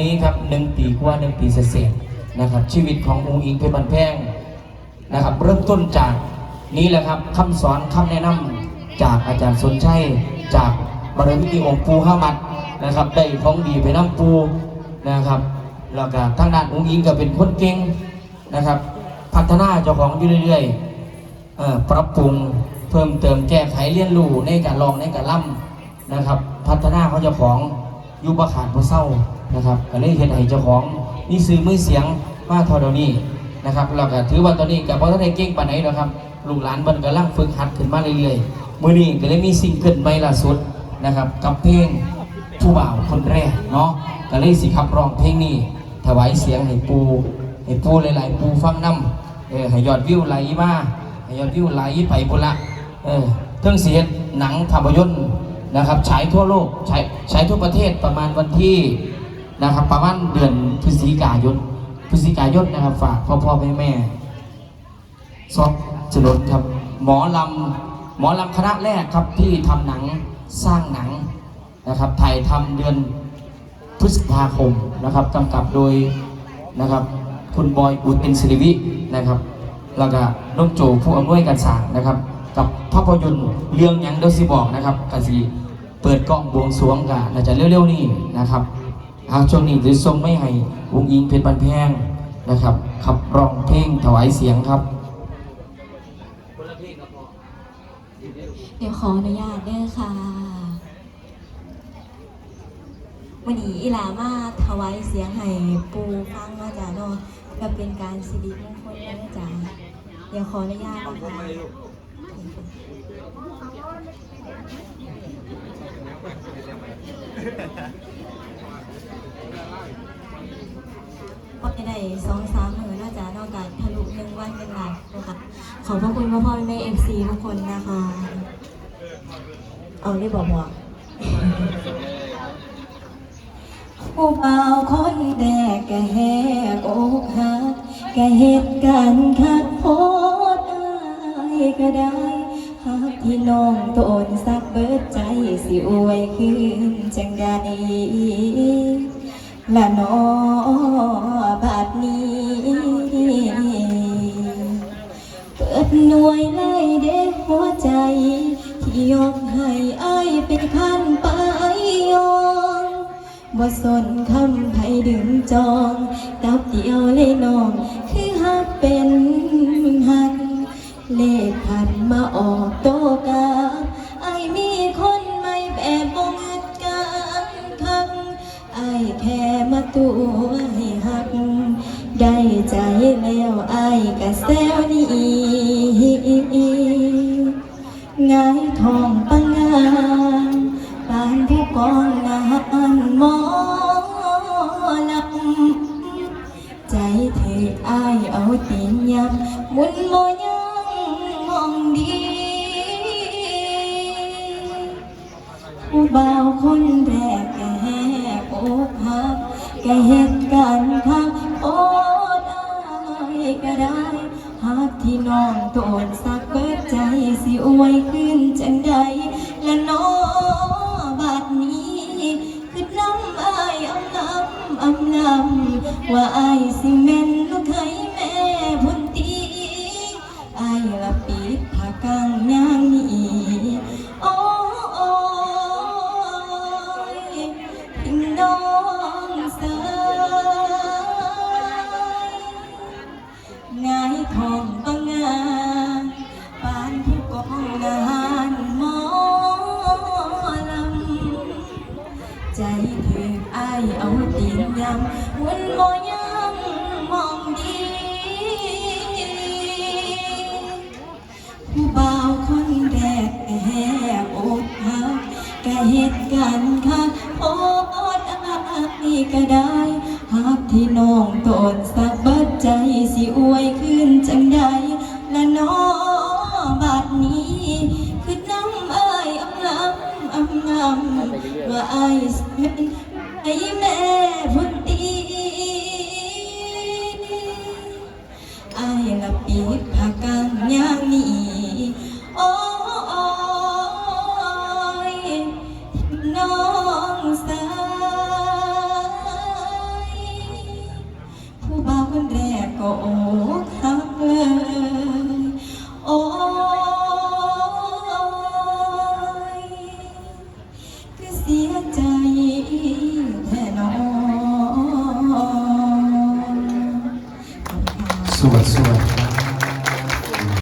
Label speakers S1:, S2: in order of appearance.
S1: นี้ครับหนึ่งปีกว่าหนึ่งปีเศษนะครับ ชีวิตขององค์อิงเพชรบันแพงนะครับ เริ่มต้นจากนี้แหละครับคำสอนคำแนะนำจากอาจารย์สนชัยจากบารมีที่องค์ปูห้ามัดนะครับ ได้ของดีไปน้ำปูนะครับแล้วก็ทางด้านองค์อิงก็เป็นคนเก่งนะครับ พัฒนาเจ้าของอยู่เรื่อยๆปรับปรุงเพิ่มเติมแก้ไขเรียนรู้ในการลองในการล่ำนะครับ พัฒนาเขาเจ้าของ อยุบขาดผู้เศร้านะครับก็เลยเห็นให้เจ้าของมีสื่อมือเสียงมาเท่าเดียวนี้นะครับเราก็ถือว่าตอนนี้กับพ่อท่านได้เก่งปานไหนนะครับลูกหลานมันกำลังฝึกหัดขึ้นมาเรื่อยๆมื้อนี้ก็เลยมีสิ่งขึ้นใหม่ล่าสุดนะครับกับเพลงผู้บ่าวคนแรกเนาะก็เลยสิขับร้องเพลงนี้ถวายเสียงให้ปูให้ปูหลายๆปูฟังน้ำเออให้ยอดวิวไหลมาให้ยอดวิวไหลไปพุ่นละเออเทิงเสียงหนังภาพยนตร์ นะครับฉายทั่วโลกฉายฉายทั่วประเทศประมาณวันที่นะครับประมาณเดือนพฤศจิกายนพฤศจิกายนนะครับฝากพ่อพ่อแม่แม่ซอกจรดครับหมอลำหมอลำคณะแรกครับที่ทำหนังสร้างหนังนะครับถ่ายทำเดือนพฤษภาคมนะครับกำกับโดยนะครับคุณบอยอุตเป็นศิริวินะครับแล้วก็น้องโจผู้อำนวยการสร้างนะครับ กับภาพยนตร์เรื่องยังเดยวสิบอกนะครับกสิเปิดกล้องบวงสรวงกันน่าจะเร็วๆนี้นะครับเอาช่วงนี้จะส่งไม่ให้วงยิงเพชรบันแพงนะครับขับร้องเพลงถวายเสียงครับ
S2: เดี๋ยวขออนุญาตเด้อค่ะวันนี้อีลามาถวายเสียงให้ปูฟังมาจ้ะเนาะก็เป็นการสิริมงคลเด้อจ้ะเดี๋ยวขออนุญาตนะคะ ก็จะได้สองสามหมื่นน่าจะนอกจากทะลุหนึ่งวันเป็นหลักนะคะขอบพระคุณพ่อพ่อแม่เอฟซีทุกคนนะคะ เอาได้บอกว่าผู้บ่าวคนแรกก็แหกอกหักก็เหตุการณ์คักโพ ก็ได้ หากที่น้องตนสักเบิดใจสิอวยคืนจังใดละนอบาดนี้ เปิดหน่วยไล่เด็กหัวใจ ที่ยกให้อายเป็นขั้นไปยองบ่สนคำไผ่ดึงจองตับเดียวเลยน้อง คือหักเป็นหักเลขพันมาออก โตกาไอมีคนไม่แบบบ่เงิดกันคักไอแค่มาตัวให้หัก ได้ใจแล้วไอ้กะแซวนี่ ผู้บ่าวคนแรกแกแหกอกหักแกเหตุการณ์ทักโอดอายก็ได้หากที่น้องโตนสักเปิดใจสิอวยขึ้นจังใดและน้อบัดนี้คือน้ำอายอำลำอำลำว่าอายสิแม่นลูกไทยแม่พุนตีอายละปิดผ้ากางยางนี้ เอาตีนยำวนโมยังมองดีผู้บ่าวคนแรกแหกอกหักก็เหตุการณ์คักโอดอายก็ได้หากที่น้องตนสักเบิดใจสิอวยขึ้นจังใดและน้อบัดนี้คือน้ำเอ้ยอำลำอำลำว่าอายสิเป็นไอ้ โอ้ทักเอ่ยโอ้ยคือเสีย
S1: ใจ